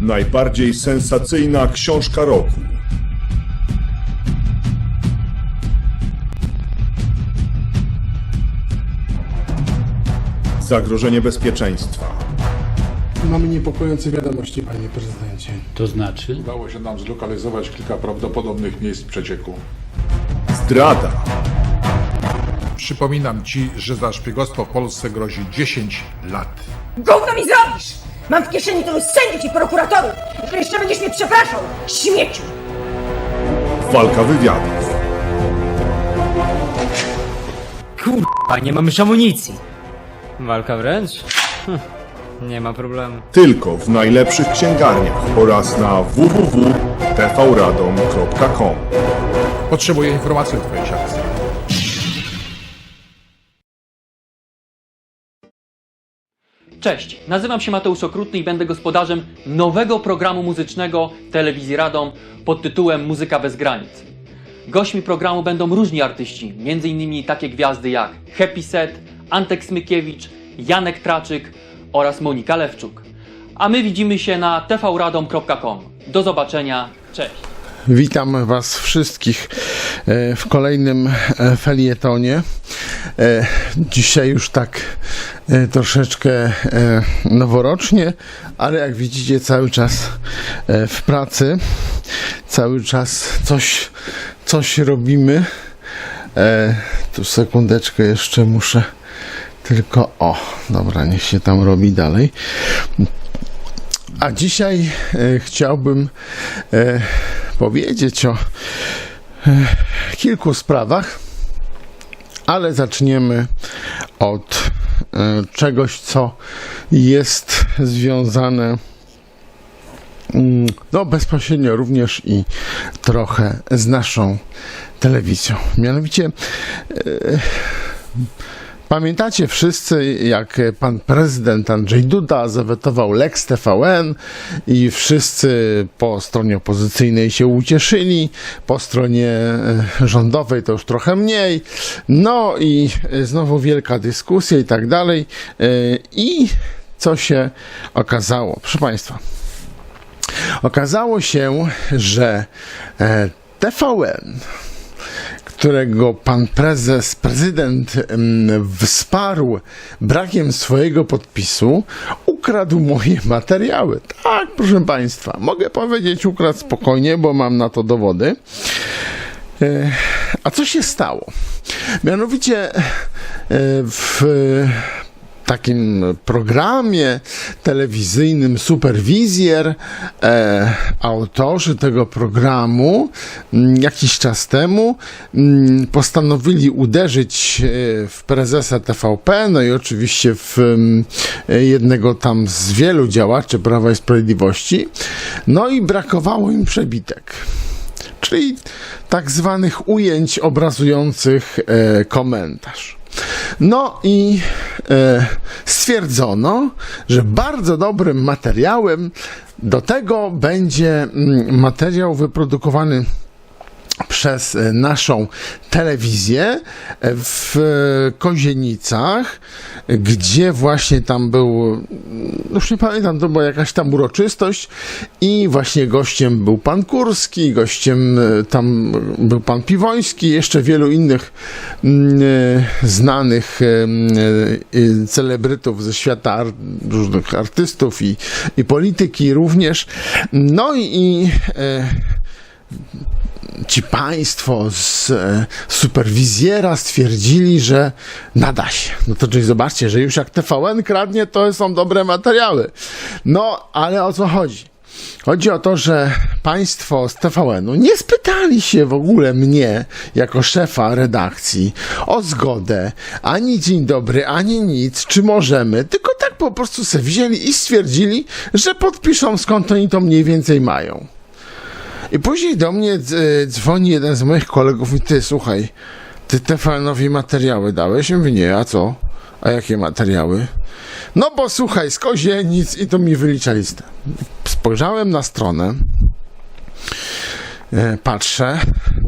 Najbardziej sensacyjna książka roku. Zagrożenie bezpieczeństwa. Mamy niepokojące wiadomości, panie prezydencie. To znaczy? Udało się nam zlokalizować kilka prawdopodobnych miejsc przecieku. Zdrada. Przypominam ci, że za szpiegostwo w Polsce grozi 10 lat. Gówno mi zrobisz! Mam w kieszeni tylu sędziów i prokuratorów, że jeszcze będziesz mnie przepraszał, śmieciu! Walka wywiadów. A nie mamy już amunicji. Walka wręcz? Hm, nie ma problemu. Tylko w najlepszych księgarniach oraz na www.tvradom.com. Potrzebuję informacji o twojej siatce. Cześć, nazywam się Mateusz Okrutny i będę gospodarzem nowego programu muzycznego telewizji Radom pod tytułem Muzyka bez granic. Gośćmi programu będą różni artyści, m.in. takie gwiazdy jak Happy Set, Antek Smykiewicz, Janek Traczyk oraz Monika Lewczuk. A my widzimy się na tvradom.com. Do zobaczenia, cześć! Witam Was wszystkich e, w kolejnym e, felietonie. E, Dzisiaj już tak e, troszeczkę e, noworocznie, ale jak widzicie, cały czas w pracy, cały czas coś, coś robimy. Tu sekundeczkę jeszcze muszę tylko. O, dobra, niech się tam robi dalej. A dzisiaj chciałbym powiedzieć o kilku sprawach, ale zaczniemy od e, czegoś, co jest związane mm, no, bezpośrednio również i trochę z naszą telewizją. Mianowicie Pamiętacie wszyscy, jak pan prezydent Andrzej Duda zawetował Lex TVN i wszyscy po stronie opozycyjnej się ucieszyli, po stronie e, rządowej to już trochę mniej. No i znowu wielka dyskusja i tak dalej. E, I co się okazało? Proszę państwa, okazało się, że e, TVN którego pan prezes, prezydent wsparł brakiem swojego podpisu, ukradł moje materiały. Tak, proszę państwa, mogę powiedzieć ukradł spokojnie, bo mam na to dowody. E, A co się stało? Mianowicie e, w takim programie telewizyjnym Superwizjer e, autorzy tego programu m, jakiś czas temu m, postanowili uderzyć e, w prezesa TVP, no i oczywiście w m, jednego tam z wielu działaczy Prawa i Sprawiedliwości, no i brakowało im przebitek czyli tak zwanych ujęć obrazujących e, komentarz. No i e, stwierdzono, że bardzo dobrym materiałem do tego będzie mm, materiał wyprodukowany przez e, naszą telewizję e, w Kozienicach, gdzie właśnie tam był, mm, już nie pamiętam, to była jakaś tam uroczystość i właśnie gościem był pan Kurski, gościem e, tam był pan Piwoński, jeszcze wielu innych mm, znanych celebrytów ze świata różnych artystów i, i polityki również. No i, i ci państwo z e, superwizjera stwierdzili, że nada się. No to czyli zobaczcie, że już jak TVN kradnie, to są dobre materiały. No, ale o co chodzi? Chodzi o to, że państwo z TVN-u nie spytali się w ogóle mnie, jako szefa redakcji, o zgodę, ani dzień dobry, ani nic, czy możemy, tylko tak po prostu se wzięli i stwierdzili, że podpiszą skąd oni to mniej więcej mają. I później do mnie dz- dzwoni jeden z moich kolegów i ty, słuchaj, ty TVN-owi materiały dałeś? Ja nie, a co? A jakie materiały? No bo słuchaj, z Kozienic i to mi wylicza listę. Spojrzałem na stronę, e, patrzę,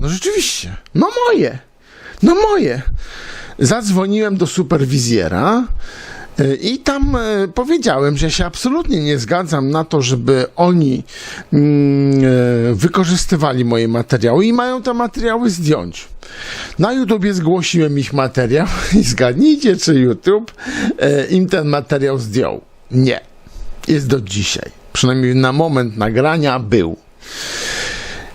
no rzeczywiście, no moje, no moje. Zadzwoniłem do superwizjera E, I tam e, powiedziałem, że się absolutnie nie zgadzam na to, żeby oni mm, e, wykorzystywali moje materiały i mają te materiały zdjąć. Na YouTubie zgłosiłem ich materiał i zgadnijcie, czy YouTube e, im ten materiał zdjął. Nie. Jest do dzisiaj. Przynajmniej na moment nagrania był.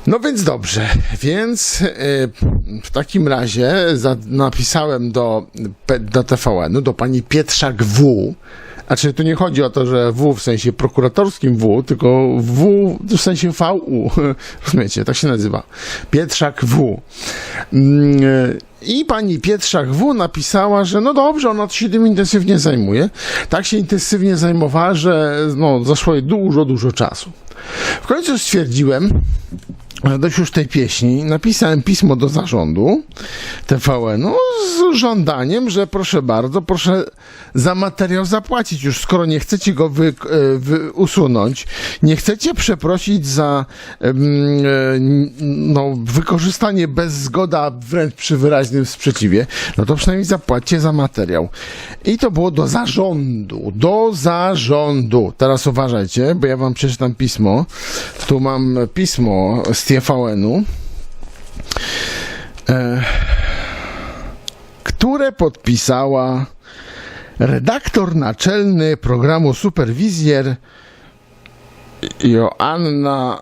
No więc dobrze, więc y, w takim razie za, napisałem do, do TVN-u, do pani Pietrzak W. Znaczy, tu nie chodzi o to, że W w sensie prokuratorskim W, tylko W w sensie VU. Rozumiecie, tak się nazywa. Pietrzak W. I pani Pietrzak W napisała, że no dobrze, ona się tym intensywnie zajmuje. Tak się intensywnie zajmowała, że no, zaszło jej dużo, dużo czasu. W końcu stwierdziłem, dość już tej pieśni, napisałem pismo do zarządu TVN-u z żądaniem, że proszę bardzo, proszę za materiał zapłacić już, skoro nie chcecie go wy, e, wy, usunąć, nie chcecie przeprosić za e, no, wykorzystanie bez zgody, a wręcz przy wyraźnym sprzeciwie, no to przynajmniej zapłaćcie za materiał. I to było do zarządu, do zarządu. Teraz uważajcie, bo ja wam przeczytam pismo. Tu mam pismo z TVN-u, e, które podpisała redaktor naczelny programu Superwizjer Joanna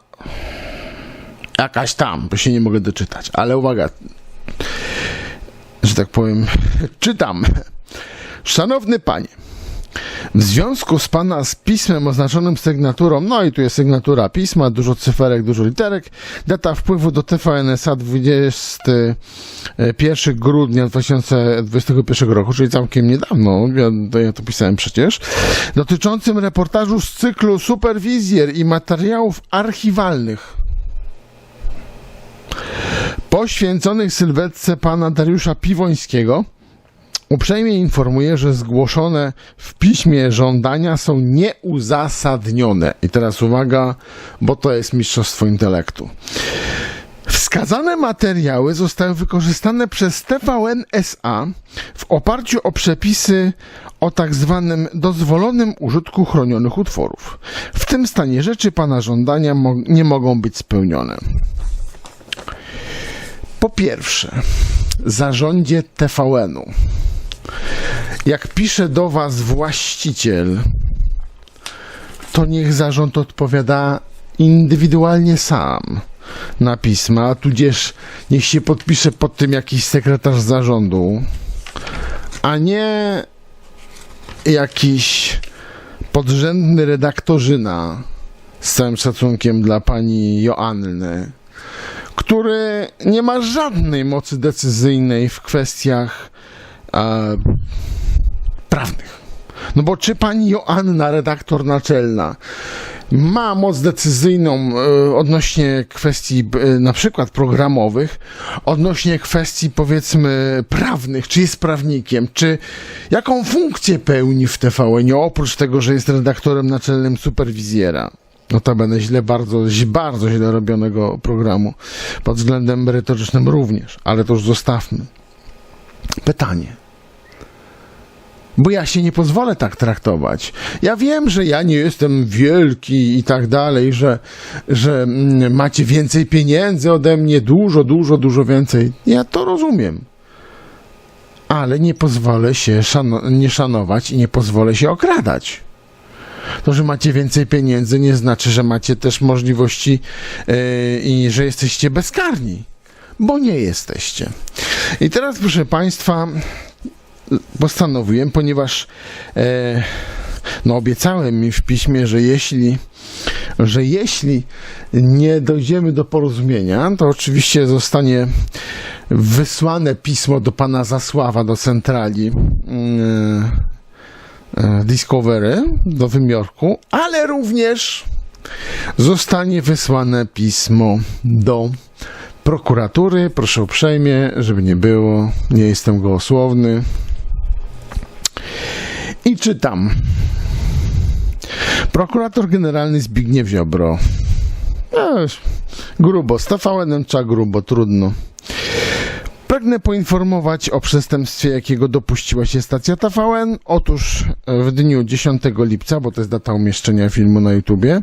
jakaś tam, bo się nie mogę doczytać, ale uwaga, że tak powiem, czytam. Szanowny panie, w związku z pana z pismem oznaczonym sygnaturą, no i tu jest sygnatura pisma, dużo cyferek, dużo literek, data wpływu do TVN-SA 21 grudnia 2021 roku, czyli całkiem niedawno, ja, ja to pisałem przecież, dotyczącym reportażu z cyklu Superwizjer i materiałów archiwalnych poświęconych sylwetce pana Dariusza Piwońskiego, Uprzejmie informuję, że zgłoszone w piśmie żądania są nieuzasadnione. I teraz uwaga, bo to jest mistrzostwo intelektu. Wskazane materiały zostały wykorzystane przez TVN SA w oparciu o przepisy o tak zwanym dozwolonym użytku chronionych utworów. W tym stanie rzeczy pana żądania mo- nie mogą być spełnione. Po pierwsze, zarządzie TVN-u. Jak pisze do Was właściciel, to niech zarząd odpowiada indywidualnie sam na pisma, tudzież niech się podpisze pod tym jakiś sekretarz zarządu, a nie jakiś podrzędny redaktorzyna z całym szacunkiem dla pani Joanny, który nie ma żadnej mocy decyzyjnej w kwestiach e, prawnych. No bo czy pani Joanna, redaktor naczelna, ma moc decyzyjną e, odnośnie kwestii e, na przykład programowych, odnośnie kwestii powiedzmy prawnych, czy jest prawnikiem, czy jaką funkcję pełni w TVN, oprócz tego, że jest redaktorem naczelnym superwizjera. Notabene źle, bardzo, bardzo źle robionego programu, pod względem merytorycznym również, ale to już zostawmy. Pytanie. Bo ja się nie pozwolę tak traktować. Ja wiem, że ja nie jestem wielki i tak dalej, że, że mm, macie więcej pieniędzy ode mnie, dużo, dużo, dużo więcej. Ja to rozumiem. Ale nie pozwolę się szano- nie szanować i nie pozwolę się okradać. To, że macie więcej pieniędzy, nie znaczy, że macie też możliwości yy, i że jesteście bezkarni. Bo nie jesteście. I teraz, proszę Państwa, postanowiłem, ponieważ e, no obiecałem mi w piśmie, że jeśli, że jeśli nie dojdziemy do porozumienia, to oczywiście zostanie wysłane pismo do pana Zasława, do centrali e, Discovery, do wymiarku, ale również zostanie wysłane pismo do prokuratury. Proszę uprzejmie, żeby nie było, nie jestem gołosłowny. I czytam. Prokurator generalny Zbigniew Ziobro. E, grubo, z TVN trzeba grubo, trudno. Pragnę poinformować o przestępstwie, jakiego dopuściła się stacja TVN. Otóż e, w dniu 10 lipca, bo to jest data umieszczenia filmu na YouTubie,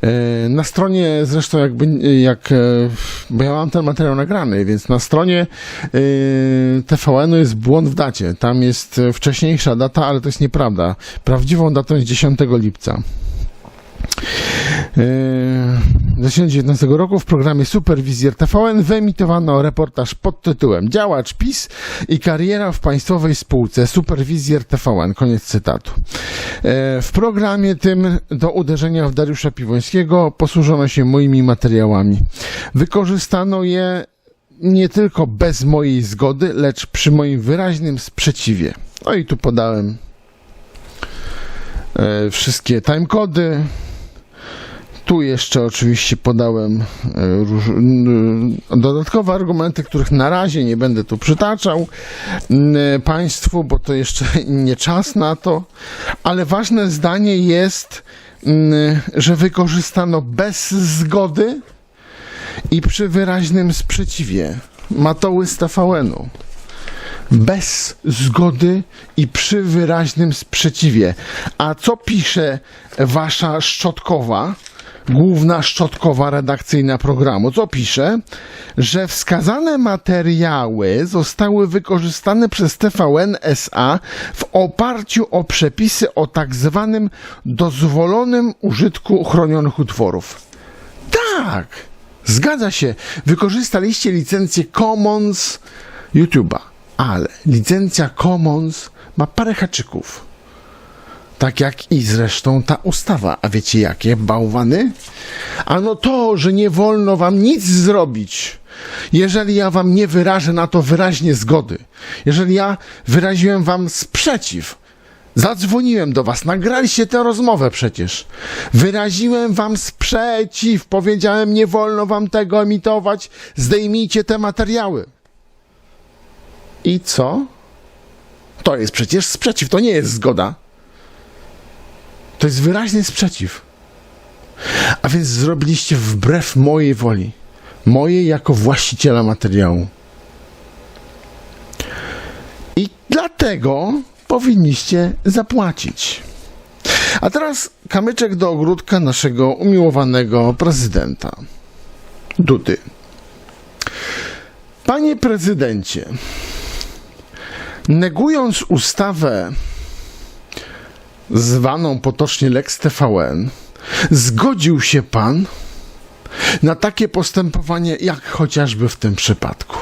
e, na stronie zresztą jakby, jak, e, bo ja mam ten materiał nagrany, więc na stronie TVN-u jest błąd w dacie. Tam jest wcześniejsza data, ale to jest nieprawda. Prawdziwą datą jest 10 lipca. W 2019 roku w programie Superwizjer TVN wyemitowano reportaż pod tytułem Działacz PiS i kariera w państwowej spółce Superwizjer TVN. Koniec cytatu. E, W programie tym do uderzenia w Dariusza Piwońskiego posłużono się moimi materiałami. Wykorzystano je nie tylko bez mojej zgody, lecz przy moim wyraźnym sprzeciwie. No i tu podałem e, wszystkie timecody. Tu jeszcze oczywiście podałem e, dodatkowe argumenty, których na razie nie będę tu przytaczał Państwu, bo to jeszcze nie czas na to, ale ważne zdanie jest, że wykorzystano bez zgody i przy wyraźnym sprzeciwie matoły z TVN-u. Bez zgody i przy wyraźnym sprzeciwie. A co pisze wasza szczotkowa? Główna szczotkowa redakcyjna programu, co pisze, że wskazane materiały zostały wykorzystane przez TVN SA w oparciu o przepisy o tak zwanym dozwolonym użytku chronionych utworów. Tak, zgadza się. Wykorzystaliście licencję Commons YouTube'a, ale licencja Commons ma parę haczyków. Tak jak i zresztą ta ustawa. A wiecie jakie, bałwany? Ano to, że nie wolno wam nic zrobić, jeżeli ja wam nie wyrażę na to wyraźnie zgody. Jeżeli ja wyraziłem wam sprzeciw, zadzwoniłem do was, nagraliście tę rozmowę przecież. Wyraziłem wam sprzeciw, powiedziałem nie wolno wam tego emitować, zdejmijcie te materiały. I co? To jest przecież sprzeciw, to nie jest zgoda. To jest wyraźny sprzeciw. A więc zrobiliście wbrew mojej woli. Mojej jako właściciela materiału. I dlatego powinniście zapłacić. A teraz kamyczek do ogródka naszego umiłowanego prezydenta. Dudy. Panie prezydencie, negując ustawę zwaną potocznie Lex TVN, zgodził się pan na takie postępowanie, jak chociażby w tym przypadku.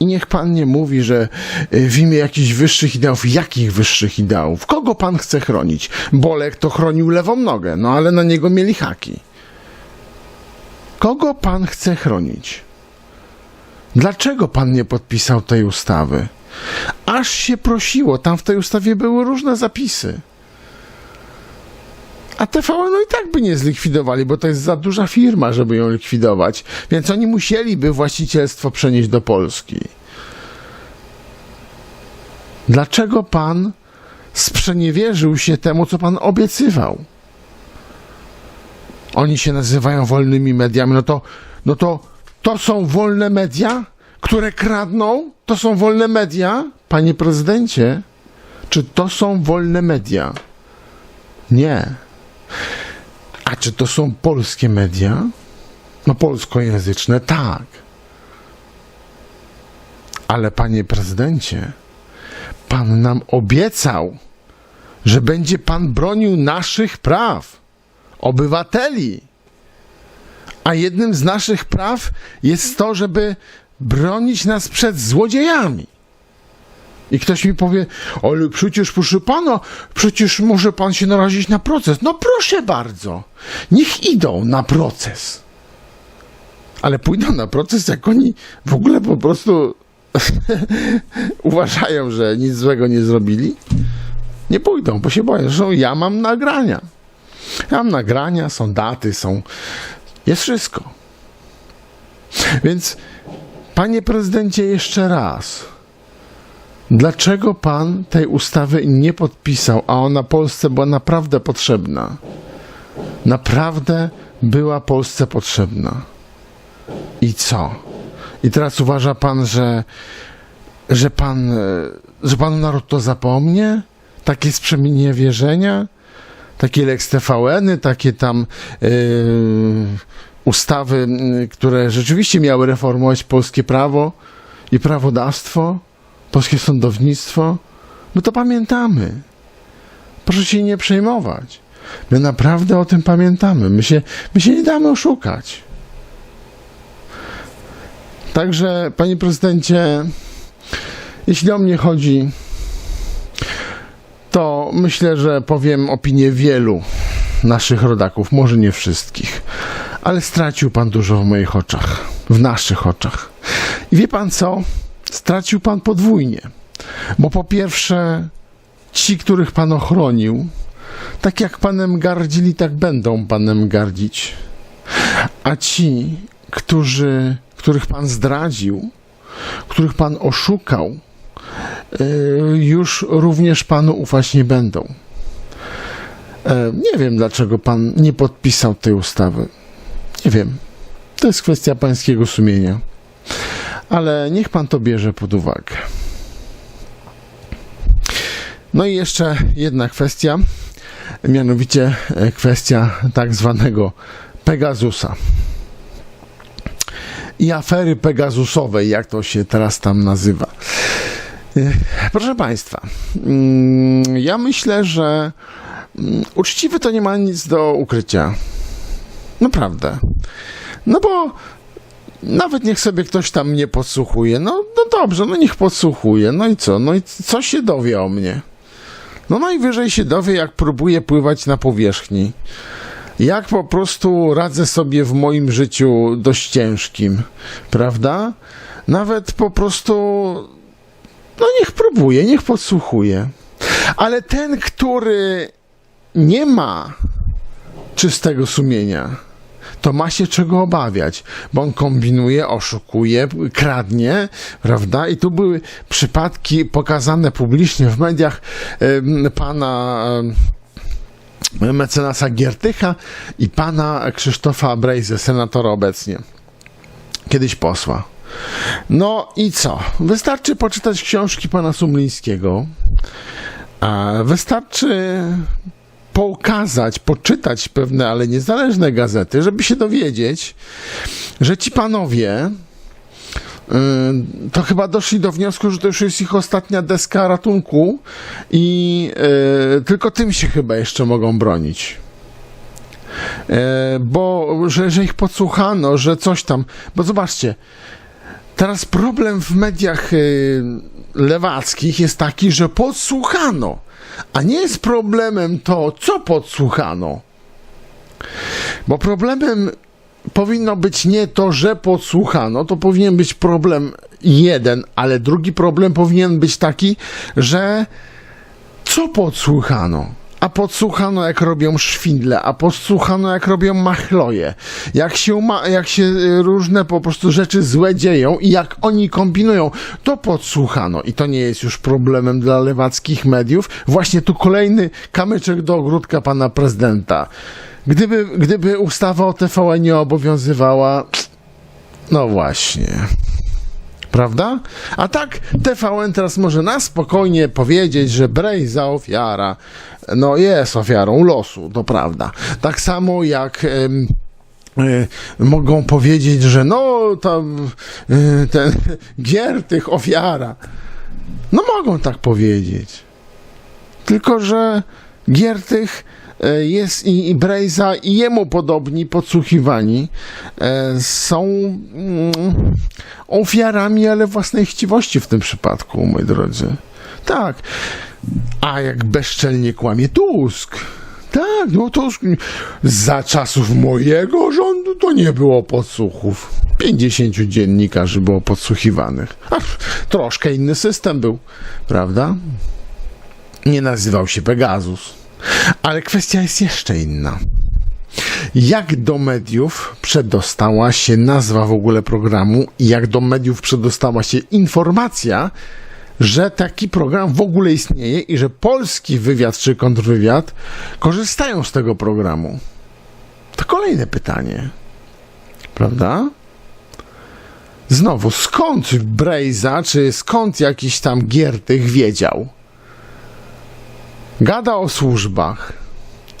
I niech pan nie mówi, że y, w imię jakichś wyższych ideałów, jakich wyższych ideałów? Kogo pan chce chronić? Bolek to chronił lewą nogę, no ale na niego mieli haki. Kogo pan chce chronić? Dlaczego pan nie podpisał tej ustawy? Aż się prosiło, tam w tej ustawie były różne zapisy. A TVN no i tak by nie zlikwidowali, bo to jest za duża firma, żeby ją likwidować. Więc oni musieliby właścicielstwo przenieść do Polski. Dlaczego pan sprzeniewierzył się temu, co pan obiecywał? Oni się nazywają wolnymi mediami. No to, no to, to są wolne media, które kradną? To są wolne media? Panie prezydencie, czy to są wolne media? Nie. A czy to są polskie media? No polskojęzyczne, tak. Ale panie prezydencie, pan nam obiecał, że będzie pan bronił naszych praw, obywateli. A jednym z naszych praw jest to, żeby bronić nas przed złodziejami. I ktoś mi powie, ale przecież, proszę pana, przecież może pan się narazić na proces. No proszę bardzo, niech idą na proces. Ale pójdą na proces, jak oni w ogóle po prostu uważają, że nic złego nie zrobili. Nie pójdą, bo się boją. Zresztą ja mam nagrania. Ja mam nagrania, są daty, są. Jest wszystko. Więc, panie prezydencie, jeszcze raz. Dlaczego pan tej ustawy nie podpisał, a ona Polsce była naprawdę potrzebna? Naprawdę była Polsce potrzebna. I co? I teraz uważa pan, że, że pan, e, że pan naród to zapomnie? Takie sprzeniewierzenia? Takie Lex TVN-y, takie tam yy, ustawy, które rzeczywiście miały reformować polskie prawo i prawodawstwo, polskie sądownictwo? My to pamiętamy. Proszę się nie przejmować. My naprawdę o tym pamiętamy. My się, my się nie damy oszukać. Także, panie prezydencie, jeśli o mnie chodzi, to myślę, że powiem opinię wielu naszych rodaków, może nie wszystkich, ale stracił pan dużo w moich oczach, w naszych oczach. I wie pan co? Stracił pan podwójnie, bo po pierwsze, ci, których pan ochronił, tak jak panem gardzili, tak będą panem gardzić. A ci, którzy, których pan zdradził, których pan oszukał, y, już również panu ufać nie będą. E, Nie wiem, dlaczego pan nie podpisał tej ustawy. Nie wiem. To jest kwestia pańskiego sumienia. Ale niech pan to bierze pod uwagę. No i jeszcze jedna kwestia, mianowicie e, kwestia tak zwanego Pegasusa. I afery Pegasusowej, jak to się teraz tam nazywa. E, Proszę Państwa, mm, ja myślę, że mm, uczciwy to nie ma nic do ukrycia. Naprawdę. No bo nawet niech sobie ktoś tam mnie podsłuchuje. No, no dobrze, no niech podsłuchuje. No i co? No i co się dowie o mnie? No najwyżej się dowie, jak próbuję pływać na powierzchni. Jak po prostu radzę sobie w moim życiu dość ciężkim, prawda? Nawet po prostu, no niech próbuje, niech podsłuchuje. Ale ten, który nie ma czystego sumienia, to ma się czego obawiać, bo on kombinuje, oszukuje, kradnie, prawda? I tu były przypadki pokazane publicznie w mediach em, pana em, mecenasa Giertycha i pana Krzysztofa Brejze, senatora obecnie, kiedyś posła. No i co? Wystarczy poczytać książki pana Sumlińskiego, wystarczy pokazać, poczytać pewne, ale niezależne gazety, żeby się dowiedzieć, że ci panowie y, to chyba doszli do wniosku, że to już jest ich ostatnia deska ratunku i y, tylko tym się chyba jeszcze mogą bronić. E, bo że, że ich podsłuchano, że coś tam. Bo zobaczcie, teraz problem w mediach y, lewackich jest taki, że podsłuchano, a nie jest problemem to, co podsłuchano. Bo problemem powinno być nie to, że podsłuchano, to powinien być problem jeden, ale drugi problem powinien być taki, że co podsłuchano? A podsłuchano jak robią szwindle, a podsłuchano jak robią machloje, jak się, ma, jak się y, różne po prostu rzeczy złe dzieją i jak oni kombinują, to podsłuchano. I to nie jest już problemem dla lewackich mediów. Właśnie tu kolejny kamyczek do ogródka pana prezydenta. Gdyby, gdyby ustawa o TVN nie obowiązywała, no właśnie. Prawda? A tak TVN teraz może na spokojnie powiedzieć, że Brej za ofiara, no jest ofiarą losu, to prawda. Tak samo jak em, e, mogą powiedzieć, że no tam e, ten Giertych ofiara. No mogą tak powiedzieć. Tylko, że Giertych jest i, i Brejza i jemu podobni podsłuchiwani e, są mm, ofiarami, ale własnej chciwości w tym przypadku, moi drodzy. Tak. A jak bezczelnie kłamie Tusk. Tak, no Tusk za czasów mojego rządu to nie było podsłuchów. 50 dziennikarzy było podsłuchiwanych. A, troszkę inny system był, prawda? Nie nazywał się Pegasus. Ale kwestia jest jeszcze inna. Jak do mediów przedostała się nazwa w ogóle programu i jak do mediów przedostała się informacja, że taki program w ogóle istnieje i że polski wywiad czy kontrwywiad korzystają z tego programu? To kolejne pytanie. Prawda? Znowu, skąd Brejza, czy skąd jakiś tam Giertych wiedział? Gada o służbach.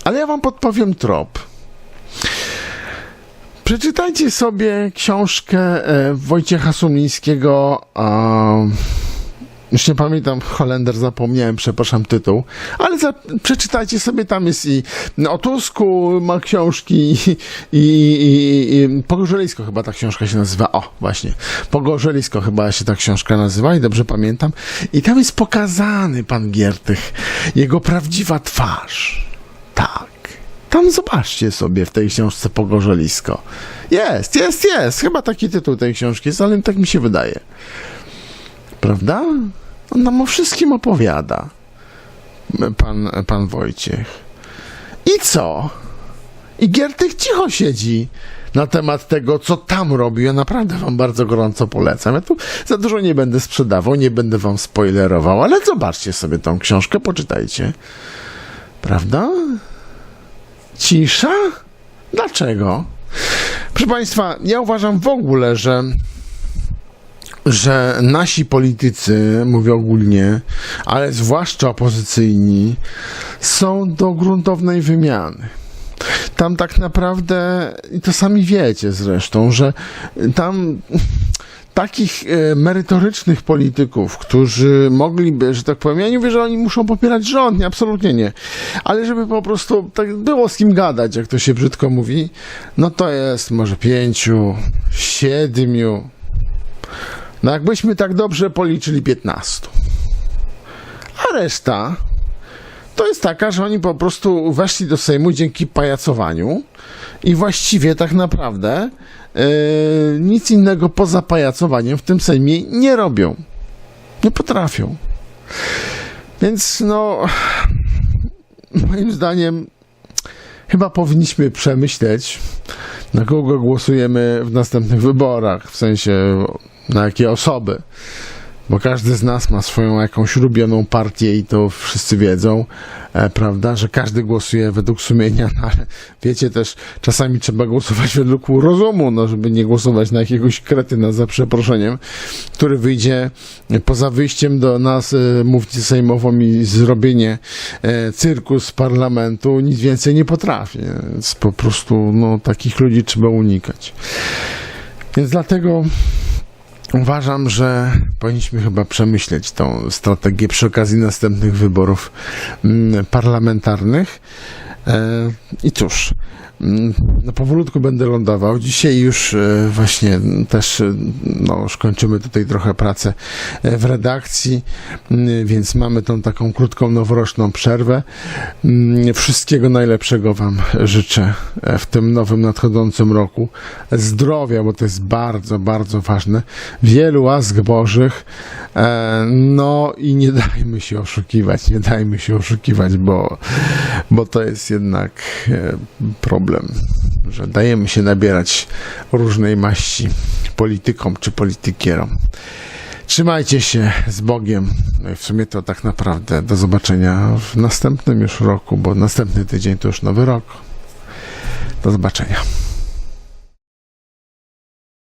Ale ja wam podpowiem trop. Przeczytajcie sobie książkę e, Wojciecha Sumińskiego. Już nie pamiętam, Holender zapomniałem, przepraszam tytuł, ale za, przeczytajcie sobie, tam jest i o Tusku ma książki i, i, i, i Pogorzelisko chyba ta książka się nazywa, o właśnie, Pogorzelisko chyba się ta książka nazywa i dobrze pamiętam i tam jest pokazany pan Giertych, jego prawdziwa twarz, tak. Tam zobaczcie sobie w tej książce Pogorzelisko. Jest, jest, jest. Chyba taki tytuł tej książki jest, ale tak mi się wydaje. Prawda? On nam o wszystkim opowiada. Pan, pan Wojciech. I co? I Giertych cicho siedzi na temat tego, co tam robi. Ja naprawdę wam bardzo gorąco polecam. Ja tu za dużo nie będę sprzedawał, nie będę wam spoilerował, ale zobaczcie sobie tą książkę, poczytajcie. Prawda? Cisza? Dlaczego? Proszę Państwa, ja uważam w ogóle, że że nasi politycy, mówię ogólnie, ale zwłaszcza opozycyjni, są do gruntownej wymiany. Tam tak naprawdę, i to sami wiecie zresztą, że tam takich e, merytorycznych polityków, którzy mogliby, że tak powiem, ja nie mówię, że oni muszą popierać rząd, nie, absolutnie nie, ale żeby po prostu tak było z kim gadać, jak to się brzydko mówi, no to jest może pięciu, siedmiu, no jakbyśmy tak dobrze policzyli 15. A reszta to jest taka, że oni po prostu weszli do Sejmu dzięki pajacowaniu i właściwie tak naprawdę yy, nic innego poza pajacowaniem w tym Sejmie nie robią. Nie potrafią. Więc no, moim zdaniem chyba powinniśmy przemyśleć, na kogo głosujemy w następnych wyborach, w sensie na jakie osoby. Bo każdy z nas ma swoją jakąś ulubioną partię i to wszyscy wiedzą, e, prawda, że każdy głosuje według sumienia, no ale wiecie też, czasami trzeba głosować według rozumu, no żeby nie głosować na jakiegoś kretyna za przeproszeniem, który wyjdzie poza wyjściem do nas, e, mówcy sejmową i zrobienie e, cyrku z parlamentu, nic więcej nie potrafi. Więc po prostu, no, takich ludzi trzeba unikać. Więc dlatego Uważam, że powinniśmy chyba przemyśleć tą strategię przy okazji następnych wyborów mm, parlamentarnych. E, I cóż, mm, no powolutku będę lądował. Dzisiaj już e, właśnie też e, no, już kończymy tutaj trochę pracę w redakcji, mm, więc mamy tą taką krótką noworoczną przerwę. Mm, Wszystkiego najlepszego Wam życzę w tym nowym nadchodzącym roku. Zdrowia, bo to jest bardzo, bardzo ważne. Wielu łask Bożych. No i nie dajmy się oszukiwać, nie dajmy się oszukiwać, bo, bo to jest jednak e, problem, że dajemy się nabierać różnej maści politykom czy politykierom. Trzymajcie się z Bogiem. No i w sumie to tak naprawdę do zobaczenia w następnym już roku, bo następny tydzień to już nowy rok. Do zobaczenia.